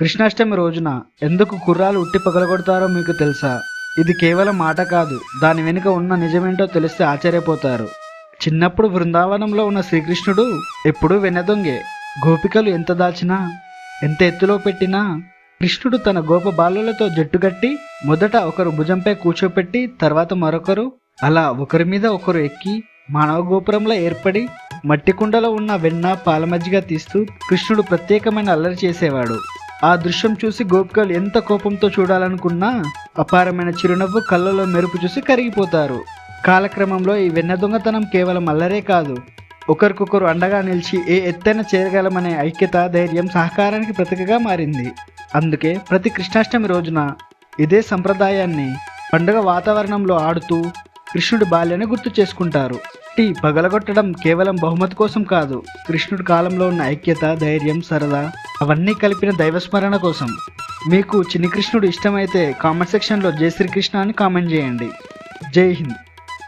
కృష్ణాష్టమి రోజున ఎందుకు కుర్రాలు ఉట్టి పగలగొడతారో మీకు తెలుసా? ఇది కేవలం మాట కాదు దాని వెనుక ఉన్న నిజమేంటో తెలిస్తే ఆశ్చర్యపోతారు. చిన్నప్పుడు బృందావనంలో ఉన్న శ్రీకృష్ణుడు ఎప్పుడూ వెనదొంగే గోపికలు ఎంత దాచినా ఎంత ఎత్తులో పెట్టినా కృష్ణుడు తన గోప బాలులతో జట్టుగట్టి మొదట ఒకరు భుజంపై కూర్చోపెట్టి తర్వాత మరొకరు అలా ఒకరి మీద ఒకరు ఎక్కి మానవ గోపురంలో ఏర్పడి మట్టి కుండలో ఉన్న వెన్న పాలమజ్జిగా తీస్తూ కృష్ణుడు ప్రత్యేకమైన అల్లరి చేసేవాడు. ఆ దృశ్యం చూసి గోపికలు ఎంత కోపంతో చూడాలనుకున్నా అపారమైన చిరునవ్వు కళ్ళలో మెరుపు చూసి కరిగిపోతారు. కాలక్రమంలో ఈ వెన్న దొంగతనం కేవలం అల్లరే కాదు. ఒకరికొకరు అండగా నిలిచి ఏ ఎత్తైన చేరగలమనే ఐక్యత ధైర్యం సహకారానికి ప్రతీకగా మారింది. అందుకే ప్రతి కృష్ణాష్టమి రోజున ఇదే సంప్రదాయాన్ని పండుగ వాతావరణంలో ఆడుతూ కృష్ణుడి బాల్యాన్ని గుర్తు చేసుకుంటారు. టీ పగలగొట్టడం కేవలం బహుమతి కోసం కాదు కృష్ణుడి కాలంలో ఉన్న ఐక్యత ధైర్యం సరదా అవన్నీ కలిపిన దైవస్మరణ కోసం. మీకు చిన్ని కృష్ణుడు ఇష్టమైతే కామెంట్ సెక్షన్లో జై శ్రీకృష్ణ అని కామెంట్ చేయండి. జై హింద్.